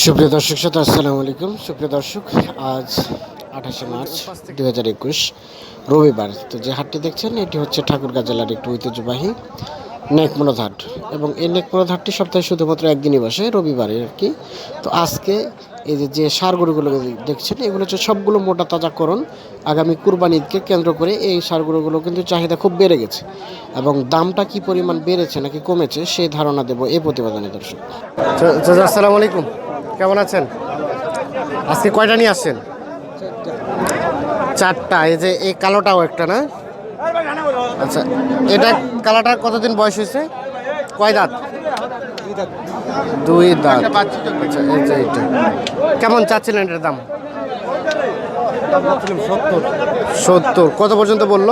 সুপ্রিয় দর্শক শ্রোতা, আসসালামু আলাইকুম। সুপ্রিয় দর্শক, আজ আঠাশে মার্চ দুই হাজার একুশ, রবিবার। তো যে হাটটি দেখছেন, এটি হচ্ছে ঠাকুরগাঁ জেলার একটি ঐতিহ্যবাহী নেকমনোদ হাট এবং এই নেকমনোদ হাটটি সপ্তাহে শুধুমাত্র একদিনই বসে, রবিবারে আর কি। তো আজকে এই যে যে সার গরুগুলো দেখছেন, এগুলো হচ্ছে সবগুলো মোটা তাজাকরণ আগামী কুরবানি ঈদকে কেন্দ্র করে এই সার গরুগুলো কিন্তু চাহিদা খুব বেড়ে গেছে। এবং দামটা কি পরিমাণ বেড়েছে নাকি কমেছে সেই ধারণা দেবো এই প্রতিবেদনে, দর্শক। আসসালামু আলাইকুম। কেমন আছেন? আজকে কয়টা নিয়ে আসছেন? চারটা, এই যে এই কালোটাও একটা না? আচ্ছা এটা কালাটার কতদিন বয়স হয়েছে? কয় দাঁত? দুই দাঁত। আচ্ছা এই যে এটা কেমন চাচ্ছিলেন এটার দাম? সত্তর। কত পর্যন্ত বলল?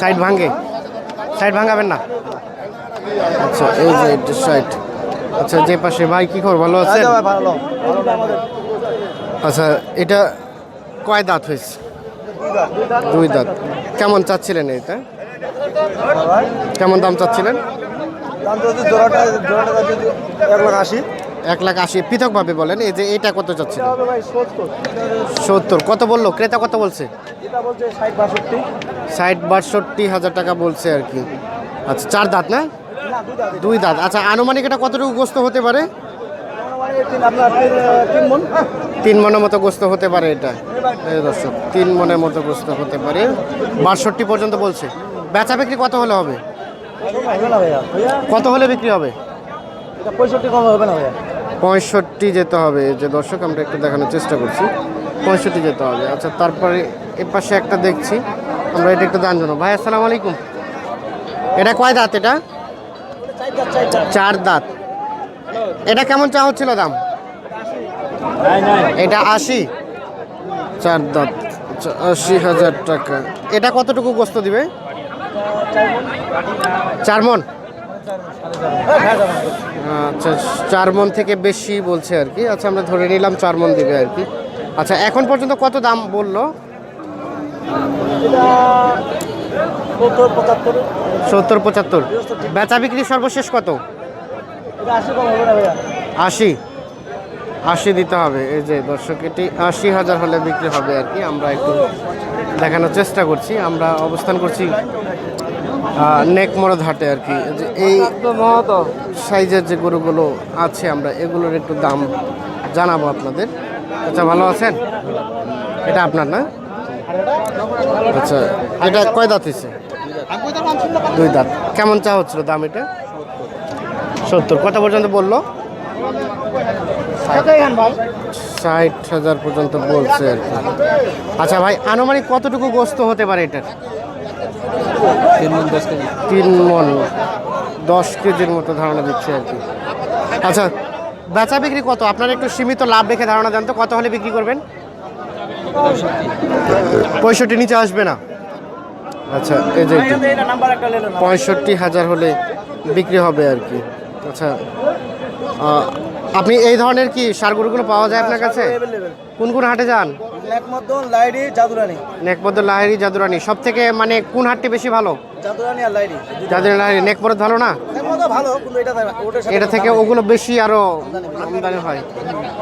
সাইড ভাঙে। সাইড ভাঙাবেন না? আচ্ছা এই যে সাইড আচ্ছা যে পাশে ভাই কি খবর? ভালো আছে আচ্ছা এটা কয় দাঁত হয়েছে? দুই দাঁত। কেমন চাচ্ছিলেন এটা? কেমন দাম চাচ্ছিলেন? এক লাখ আশি। পৃথকভাবে বলেন এই যে এটা কত চাচ্ছিলেন? সত্তর। কত বলল? ক্রেতা কত বলছে? ষাট বাষট্টি হাজার টাকা বলছে আর কি। আচ্ছা চার দাঁত না? দুই দাঁত। আচ্ছা আনুমানিক এটা কতটুকু গোস্ত হতে পারে? তিন মন মনের মতো গোস্ত হতে পারে এটা। দর্শক, তিন মনের মতো গোস্ত হতে পারে। বাষট্টি পর্যন্ত বলছে। বেচা বিক্রি কত হলে হবে? কত হলে বিক্রি হবে? পঁয়ষট্টি যেতে হবে। যে দর্শক, আমরা একটু দেখানোর চেষ্টা করছি। পঁয়ষট্টি যেতে হবে। আচ্ছা তারপরে এর পাশে একটা দেখছি। আমরা এটা একটু দান জানো ভাই, আসসালামু আলাইকুম। এটা কয় দাঁত এটা? চার দাঁত। এটা কেমন চা হচ্ছিল দাম? এটা আশি। চার দাঁত, আশি হাজার টাকা। এটা কতটুকু গোস্ত দিবে? চার মন আচ্ছা চার মন থেকে বেশি বলছে আর কি। আচ্ছা আমরা ধরে নিলাম চার মন দিবে আর কি। আচ্ছা এখন পর্যন্ত কত দাম বলল? সত্তর পঁচাত্তর? বেচা বিক্রি সর্বশেষ কত? আশি আশি। দিতে হবে। এই যে দর্শক এটি আশি হাজার হলে বিক্রি হবে আর কি। আমরা একটু দেখানোর চেষ্টা করছি। আমরা অবস্থান করছি নেকমরদ হাটে আর কি। এই সাইজের যে গরুগুলো আছে আমরা এগুলোর একটু দাম জানাব আপনাদের। আচ্ছা ভালো আছেন? এটা আপনার না? আচ্ছা এটা কয় দাঁত হয়েছে দুই দাঁত। কেমন চা হচ্ছিল দাম এটা? সত্তর। কত পর্যন্ত বলল? ষাট হাজার পর্যন্ত বলছে আর কি। আচ্ছা ভাই আনুমানিক কতটুকু গোস্ত হতে পারে এটার? তিন মন দশ কেজির মতো ধারণা দিচ্ছে আর কি। আচ্ছা বেচা বিক্রি কত? আপনার একটু সীমিত লাভ রেখে ধারণা দেন তো কত হলে বিক্রি করবেন? পঁয়ষট্টি নিচে আসবে না। আচ্ছা এই যে পঁয়ষট্টি হাজার হলে বিক্রি হবে আর কি। আচ্ছা আপনি এই ধরনের কি সার গরুগুলো পাওয়া যায় আপনার কাছে? কোন কোন হাটে যান? মধ্যন লাইডি জাদুরানি। সব থেকে মানে কোন হাটটি বেশি ভালো? জাদুরানি আর জাদুরানি নেকপদ ভালো না? ভালো কিন্তু এটা এটা থেকে ওগুলো বেশি আরও আমদানি হয়।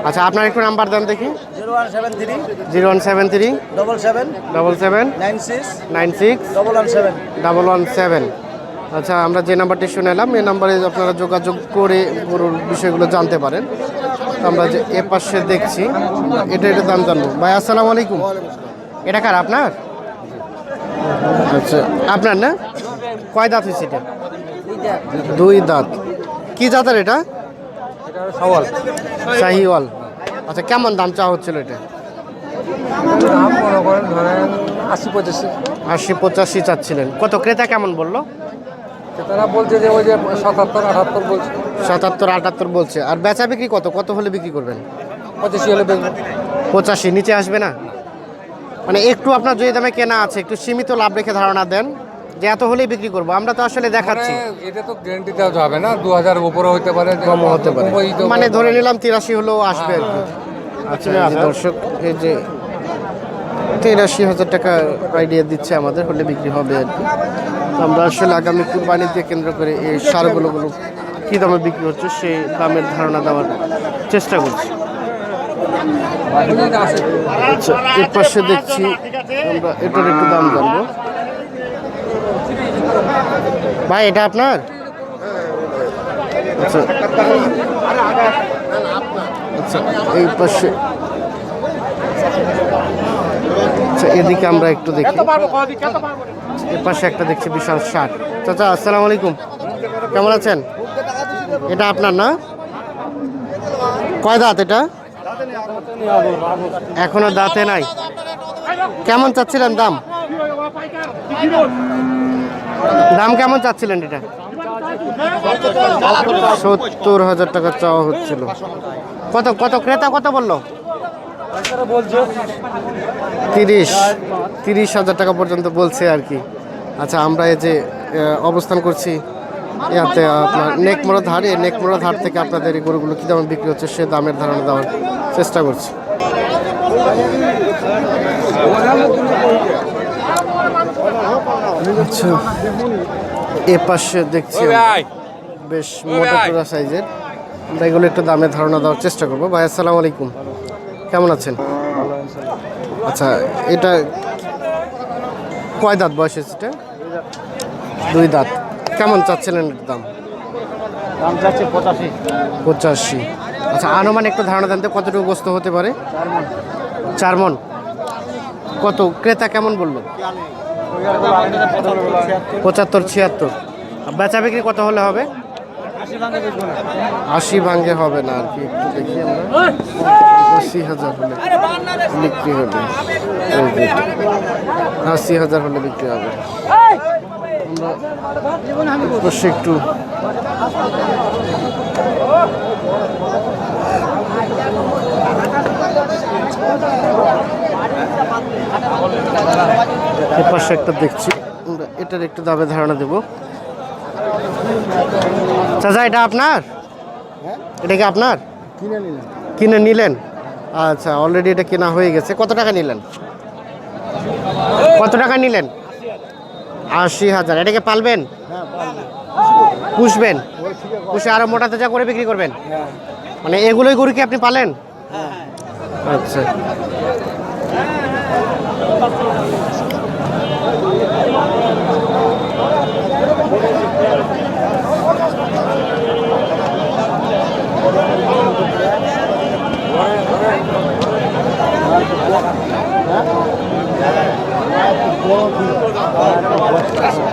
আচ্ছা আপনার একটু নাম্বার দেন দেখি। Zero one seven three zero one seven three double seven double seven nine six nine six double one seven. Double one seven. আচ্ছা আমরা যে নাম্বারটি শুনে এলাম এই নাম্বারে আপনারা যোগাযোগ করে গরুর বিষয়গুলো জানতে পারেন। তো আমরা যে এ পাশে দেখছি এটা এটা দাম জানব। ভাই আসসালামু আলাইকুম। এটা কার আপনার? আচ্ছা। আপনার না? কয় দাঁত হয়েছে এটা? দুই দাঁত। কি জাতের এটা? সওয়াল। শাহিওয়াল। আচ্ছা কেমন দাম চা হচ্ছিল এটা? আশি পঁচাশি। আশি পঁচাশি চাচ্ছিলেন। কত ক্রেতা কেমন বলল? তারা বলছে যে ওই যে সাতাত্তর আটাত্তর বলছে। সাতাত্তর আটাত্তর বলছে। আর বেচা বিক্রি কত? কত হলে বিক্রি করবেন? পঁচাশি হলে পঁচাশি নিচে আসবে না? মানে একটু আপনার যে দামে কেনা আছে একটু সীমিত লাভ রেখে ধারণা দেন যে এত হলেই বিক্রি করব। আমরা তো আসলে দেখাচ্ছি। মানে এটা তো গ্যারান্টি দেওয়া যাবে না। দু হাজার উপরে হতে পারে কমও হতে পারে। কমও দিতে মানে ধরে নিলাম তিরাশি হলেও আসবে আর কি। আচ্ছা এই যে দর্শক এই যে তিরাশি হাজার টাকা আইডিয়া দিচ্ছে আমাদের হলে বিক্রি হবে আর কি। আমরা আসলে আগামী কুরবানিকে কেন্দ্র করে এই সারগুলো কী দামে বিক্রি হচ্ছে সেই দামের ধারণা দেওয়ার চেষ্টা করছি। আচ্ছা এর পাশে দেখছি আমরা এটার একটু দাম জানব। ভাই, এটা আপনার? আচ্ছা। আচ্ছা এই পাশে। আচ্ছা এদিকে আমরা একটু দেখি। এর পাশে একটা দেখছি বিশাল শার্ট। চাচা, আসসালামু আলাইকুম। কেমন আছেন? এটা আপনার না? কয় দাঁত এটা? এখনও দাঁতে নাই। কেমন চাচ্ছিলেন দাম? দাম কেমন চাচ্ছিলেন এটা? সত্তর হাজার টাকা চাওয়া হচ্ছিল। কত কত, ক্রেতা কত বলল? তিরিশ তিরিশ হাজার টাকা পর্যন্ত বলছে আর কি। আচ্ছা আমরা এই যে অবস্থান করছি ইয়াতে আপনার নেকমোড়া ধার নেকমোড়া ধার থেকে আপনাদের এই গরুগুলো কী দামে বিক্রি হচ্ছে সে দামের ধারণা দেওয়ার চেষ্টা করছি। আচ্ছা এ পাশে দেখছি বেশ মোটা সাইজের। আমরা এগুলো একটু দামের ধারণা দেওয়ার চেষ্টা করব। ভাই আসসালামু আলাইকুম। কেমন আছেন? আচ্ছা এটা কয় দাঁত বয়স এটা? দুই দাঁত। কেমন চাচ্ছিলেন এটার দাম? দাম চাচ্ছে পঁচাশি। পঁচাশি। আচ্ছা আনুমান একটু ধারণা দেন কতটুকু গোস্ত হতে পারে? চার মন কত? ক্রেতা কেমন বলল? পঁচাত্তর ছিয়াত্তর। বেচা বিক্রি কত হলে হবে? আশি ভাঙ্গে হবে না আর কি, একটু দেখি আমরা। আশি হাজার হলে বিক্রি হবে। আশি হাজার হলে বিক্রি হবে। পাশে একটু এর পাশে একটা দেখছি। এটার একটু দামে ধারণা দেব। চাচা এটা আপনার? এটা কি আপনার? কিনে নিলেন? আচ্ছা অলরেডি এটা কেনা হয়ে গেছে। কত টাকা নিলেন? কত টাকা নিলেন? আশি হাজার। এটাকে পালবেন? হ্যাঁ পুষবেন? পুষে আরও মোটা তাজা করে বিক্রি করবেন? মানে এগুলোই গরু কি আপনি পালেন? আচ্ছা। টাকাটা কেনা